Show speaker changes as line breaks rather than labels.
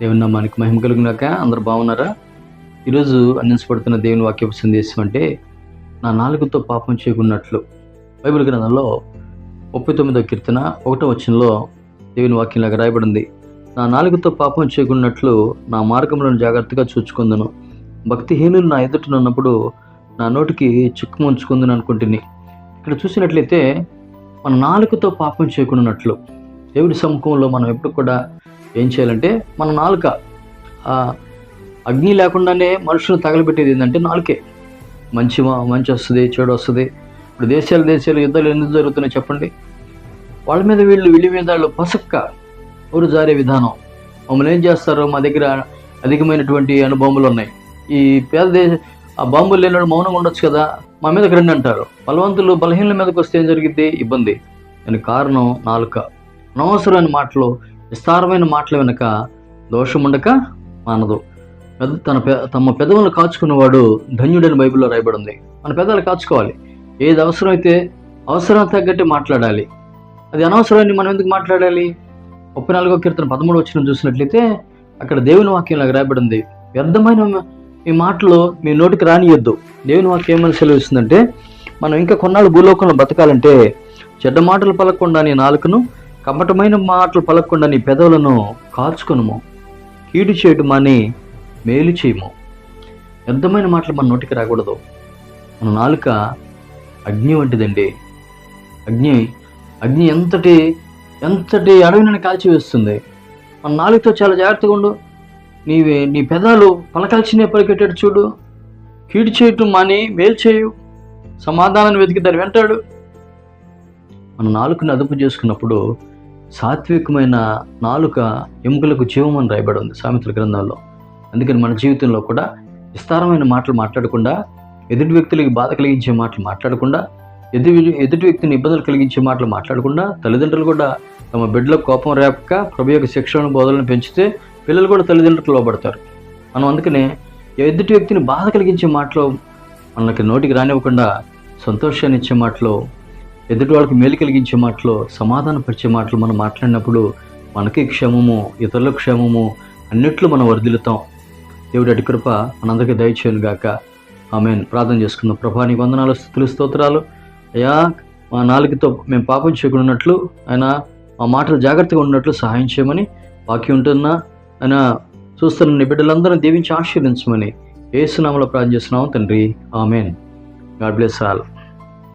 దేవుని నామానికి మహిమ కలిగినాక అందరు బాగున్నారా? ఈరోజు అందించబడుతున్న దేవుని వాక్యపు సందేశం అంటే నా నాలుగుతో పాపం చేయకున్నట్లు బైబిల్ గ్రంథంలో ముప్పై తొమ్మిదో కీర్తన ఒకటో వచనంలో దేవుని వాక్యంలాగా రాయబడింది. నా నాలుగుతో పాపం చేయకున్నట్లు నా మార్గములను జాగ్రత్తగా చూచుకుందును. భక్తిహీనులు నా ఎదుటనున్నప్పుడు నా నోటికి చిక్కు ముంచుకుందని అనుకుంటుని. ఇక్కడ చూసినట్లయితే మన నాలుగుతో పాపం చేయకున్నట్లు దేవుడి సముఖంలో మనం ఎప్పుడు కూడా ఏం చేయాలంటే మన నాలుక అగ్ని లేకుండానే మనుషులను తగలబెట్టేది ఏంటంటే నాలుకే. మంచి మంచి వస్తుంది చెడు వస్తుంది. ఇప్పుడు దేశాలు దేశాలు యుద్ధాలు ఎందుకు జరుగుతున్నాయి చెప్పండి? వాళ్ళ మీద వీళ్ళు వీళ్ళ మీద వాళ్ళు పసుక్క ఊరు జారే విధానం. మమ్మల్ని ఏం చేస్తారు? మా దగ్గర అధికమైనటువంటి అనుభవములు ఉన్నాయి. ఈ పేద దేశ ఆ బాంబులు లేనివాడు మౌనంగా ఉండొచ్చు కదా? మా మీదకి రండి అంటారు. బలవంతులు బలహీనల మీదకి వస్తే ఏం జరిగింది ఇబ్బంది. దానికి కారణం నాలుక. అనవసరమైన మాటలు విస్తారమైన మాటలు వెనుక దోషముండక మానదు. పెద్ద తన పె తమ పెదవులను కాచుకున్నవాడు ధన్యుడని బైబిల్లో రాయబడి ఉంది మన పెదాలు కాచుకోవాలి. ఏది అవసరమైతే అవసరం తగ్గట్టు మాట్లాడాలి. అది అనవసరమని మనం ఎందుకు మాట్లాడాలి? ముప్పై నాలుగో కీర్తన పదమూడు వచ్చిన చూసినట్లయితే అక్కడ దేవుని వాక్యం లాగా రాయబడి ఉంది వ్యర్థమైన మీ మాటలు మీ నోటికి రానియొద్దు. దేవుని వాక్యం ఏమని సెలవిస్తుందంటే మనం ఇంకా కొన్నాళ్ళు భూలోకంలో బతకాలంటే చెడ్డ మాటలు పలకకుండా నీ నాలుకను కపటమైన మాటలు పలకకుండా నీ పెదవులను కాల్చుకొనుము. కీడు చేయటం మాని మేలు చేయము. వ్యర్థమైన మాటలు మన నోటికి రాకూడదు. మన నాలుక అగ్ని వంటిదండి. అగ్ని అగ్ని ఎంతటి ఎంతటి అడవిని కాల్చివేస్తుంది మన నాలుగుతో చాలా జాగ్రత్తగా ఉండు. నీవి నీ పెదాలు పలకాల్చిన పలికేటట్టు చూడు. కీడు చేయటం మాని మేలు చేయు. సమాధానాన్ని వెతికి దాన్ని వెంటాడు. మన నాలుకను అదుపు చేసుకున్నప్పుడు సాత్వికమైన నాలుక ఎముకలకు జీవమని రాయబడి ఉంది సామెతల గ్రంథాల్లో. అందుకని మన జీవితంలో కూడా విస్తారమైన మాటలు మాట్లాడకుండా ఎదుటి వ్యక్తులకి బాధ కలిగించే మాటలు మాట్లాడకుండా ఎదుటి ఎదుటి వ్యక్తిని ఇబ్బందులు కలిగించే మాటలు మాట్లాడకుండా తల్లిదండ్రులు కూడా తమ బిడ్డలకు కోపం రేపక ప్రభు యొక్క శిక్షణ బోధలను పెంచితే పిల్లలు కూడా తల్లిదండ్రులకు లోబడతారు. మనం అందుకనే ఎదుటి వ్యక్తిని బాధ కలిగించే మాటలు మనకి నోటికి రానివ్వకుండా సంతోషాన్ని ఇచ్చే మాటలు ఎదుటి వాళ్ళకి మేలు కలిగించే మాటలు సమాధానపరిచే మాటలు మనం మాట్లాడినప్పుడు మనకి క్షేమము ఇతరుల క్షేమము అన్నిట్లో మనం వర్ధిల్లుతాం. దేవుడి అటు కృప మనందరికీ దయచేయను గాక. ఆమెన్. ప్రార్థన చేసుకుందాం. ప్రభా నీకు వందనాలు స్థుతులు స్తోత్రాలు. అయ్యా మా నాలుగుతో మేము పాపం చేయకున్నట్లు ఆయన మా మాటలు జాగ్రత్తగా ఉన్నట్లు సహాయం చేయమని బాకీ ఉంటున్నా ఆయన చూస్తున్న నీ బిడ్డలందరూ దీవించి ఆశీర్వించమని ఏసునామలో ప్రార్థన చేస్తున్నాము తండ్రి. ఆమెన్. God bless all.